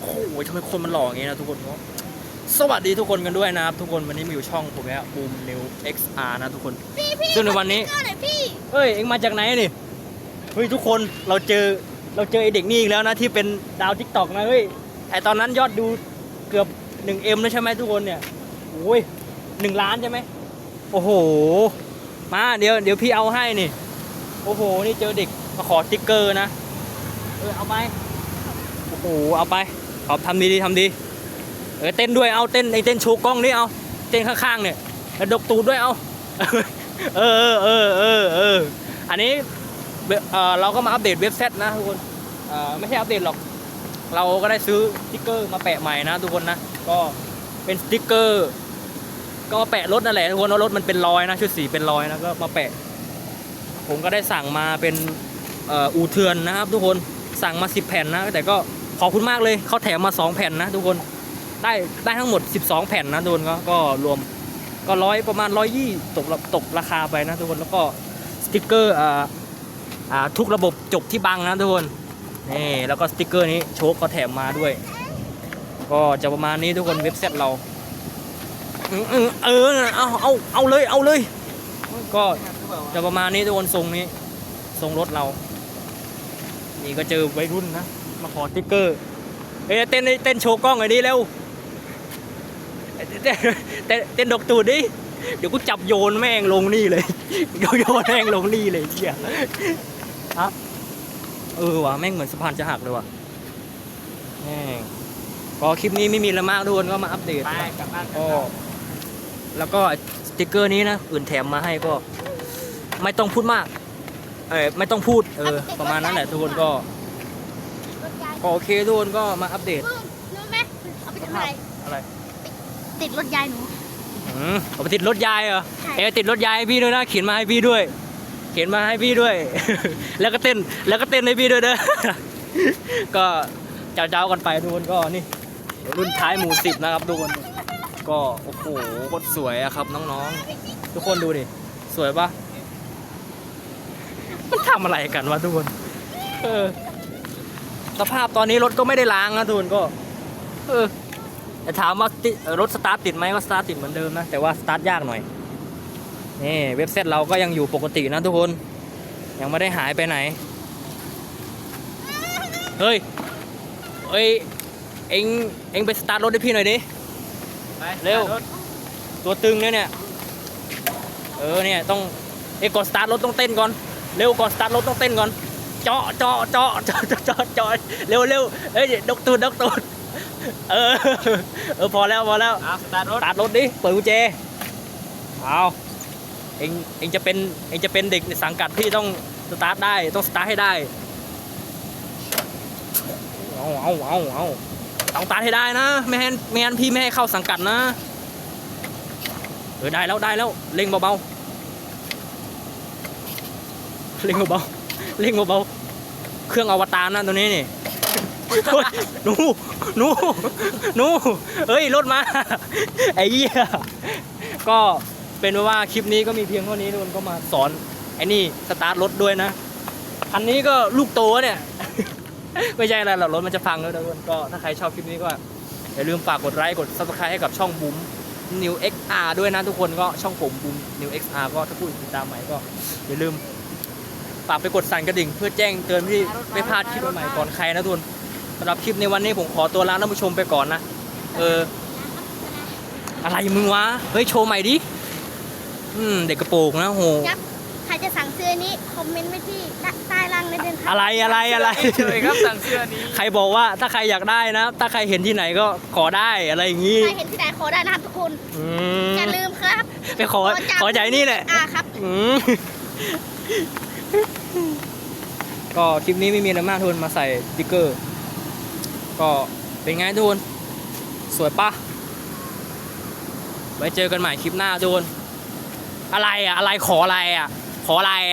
โอ้โหทำไมคนมันหล่ออย่างงี้นะทุกคนเนาะสวัสดีทุกคนกันด้วยนะครับ ทุกคนวันนี้มาอยู่ช่องผมแล้วบูมนิว XR นะทุกคน พี่พี่ซึ่งในวันนี้ ก็เลยพี่เฮ้ย เอ็งมาจากไหนนี่ เฮ้ย ทุกคนเราเจอเราเจอไอเด็กนี่อีกแล้วนะ ที่เป็นดาวทิกตอกนะเฮ้ยไอตอนนั้นยอดดูเกือบ 1M แล้วใช่ไหมทุกคนเนี่ยโอ้ยหนึ่งล้านใช่ไหมโอ้โห มาเดี๋ยวเดี๋ยวพี่เอาให้นี่ โอ้โห นี่เจอเด็กมาขอสติ๊กเกอร์นะ เออเอาไป โอ้โหเอาไปขอบทำดีดีทำดี เออเต้นด้วยเอาเต้นไอเต้นโชว์กล้องนี่เอาเต้นข้างๆเนี่ยแล้วดกตูดด้วยเอาเออเออเออเอออันนี้เออเราก็มาอัปเดตเว็บไซต์นะทุกคนเออไม่ใช่อัปเดตหรอก เราก็ได้ซื้อสติ๊กเกอร์มาแปะใหม่นะทุกคนนะก็เป็นสติ๊กเกอร์ ก็มาแปะรถนั่นแหละทุกคนรถมันเป็นรอยนะชุดสีเป็นรอยนะก็มาแปะ ผมก็ได้สั่งมาเป็นอ่ออูเทือนนะครับ ทุกคนสั่งมา 10 แผ่นนะแต่ก็ อบคุณมากเลยเขาแถมมา 2 แผ่นนะทุกคนได้ได้ทั้งหมด 12 แผ่นนะทุกคนก็ก็รวมก็ร้อยประมาณร้อยยี่ตกตกราคาไปนะทุกคนแล้วก็สติกเกอร์อ่าอ่าทุกระบบจบที่บังนะทุกคนนี่แล้วก็สติกเกอร์นี้โชคเขาแถมมาด้วย ก็จะประมาณนี้ทุกคนเว็บไซต์เราเออเอาเอาเอาเลยเอาเลย ก็จะประมาณนี้ทุกคนทรงนี้ทรงรถเรา นี่ก็เจอวัยรุ่นนะ มาขอสติกเกอร์เอ้ยเต้นเต้นโชว์กล้องหน่อยดิเร็วเต้นเต้นเต้นดกตูดดิเดี๋ยวกูจับโยนแม่งลงนี่เลยโยนแม่งลงนี่เลยเหี้ยฮะเออว่ะแม่งเหมือนสะพานจะหักเลยว่ะแม่งก็คลิปนี้ไม่มีอะไรมากทุกคนก็มาอัปเดตไปกลับบ้านก็แล้วก็สติกเกอร์นี้นะอื่นแถมมาให้ก็ ไม่ต้องพูดมาก เออไม่ต้องพูดเออประมาณนั้นแหละทุกคนก็รถยายก็ โอเคทุกคนก็มาอัปเดตปึ้งรู้ไหมเอาไปทำอะไร อะไรติดรถยายหนู อืมเอาไปติดรถยายเหรอใช่ เออติดรถยายให้พี่ด้วยนะเขียนมาให้พี่ด้วย เขียนมาให้พี่ด้วย แล้วก็เต้นแล้วก็เต้นให้พี่ด้วยเด้อ ก็เจ้าๆกันไปทุกคนก็นี่ รุ่นท้ายหมู่สิบนะครับทุกคน ก็โอ้โหโคตรสวยอะครับน้องๆ ทุกคนดูดิสวยปะมันทำอะไรกันวะทุกคน เออ สภาพตอนนี้รถก็ไม่ได้ล้างนะทุกคนก็ เออแต่ถามว่าติเอ่อรถสตาร์ทติดไหมก็สตาร์ทติดเหมือนเดิมนะ แต่ว่าสตาร์ทยากหน่อยนี่เว็บไซต์เราก็ยังอยู่ปกตินะทุกคน ยังไม่ได้หายไปไหน เฮ้ยเอ้ยเอ็งเอ็งไปสตาร์ทรถให้พี่หน่อยดิไปเร็วตัวตึงเนี่ยเนี่ยเออเนี่ยต้องเอ้ยก่อนสตาร์ทรถต้องเต้นก่อน เร็วก่อนสตาร์ทรถต้องเต้นก่อน เจาะเจาะเจาะเจาะเจาะเจาะเจาะเร็วเร็วเอ้ยดกตูดดกตูดเออเออพอแล้วพอแล้วเอาสตาร์ทรถสตาร์ทรถดิเปิดกุญแจเอาเองเองจะเป็นเองจะเป็นเด็กในสังกัดที่ต้องสตาร์ทได้ต้องสตาร์ทให้ได้เอาเอาเอาเอาต้องสตาร์ทให้ได้นะไม่งั้นไม่งั้นพี่ไม่ให้เข้าสังกัดนะเออได้แล้วได้แล้วเร่งเบาๆเร่งเบาๆ เร่งเบาๆเครื่องอวตารนะตัวนี้นี่เฮ้ยหนูหนูหนูเฮ้ยรถมา ไอ้เหี้ยก็เป็นว่าคลิปนี้ก็มีเพียงเท่านี้ทุกคนก็มาสอนไอ้นี่สตาร์ทรถด้วยนะคันนี้ก็ลูกโตเนี่ย ไม่ใช่อะไรหรอกรถมันจะพังแล้วทุกคนก็ถ้าใครชอบคลิปนี้ก็อย่าลืมฝากกดไลค์กด subscribe ให้กับช่องบุ๋ม New XR ด้วยนะทุกคนก็ช่องผมบุ๋ม New XR ก็ถ้าพูดติดตามใหม่ก็อย่าลืม ฝากไปกดสั่นกระดิ่งเพื่อแจ้งเตือนที่ไม่พลาดคลิปใหม่ๆก่อนใครนะทุกคนสำหรับคลิปในวันนี้ผมขอตัวลาท่านผู้ชมไปก่อนนะ เออ อะไรมึงวะ เฮ้ย โชว์ใหม่ดิ อืม เด็กกระโปรงนะโห ยับใครจะสั่งซื้อนี้ คอมเมนต์ไว้ที่ใต้ล่างในเดือนอะไรอะไรอะไร เฉยครับสั่งเสื้อนี้ ใครบอกว่าถ้าใครอยากได้นะ ถ้าใครเห็นที่ไหนก็ขอได้อะไรอย่างงี้ ใครเห็นที่ไหนขอได้นะครับทุกคน อืมอย่าลืมครับ ไปขอจากขอใจนี่แหละ อ่าครับ อืม ก็คลิปนี้ไม่มีอะไรมากทุนมาใส่ติ๊กเกอร์ ก็เป็นไงทุนสวยปะไว้เจอกันใหม่คลิปหน้าทุนอะไรอะอะไรขออะไรอะขออะไรอะ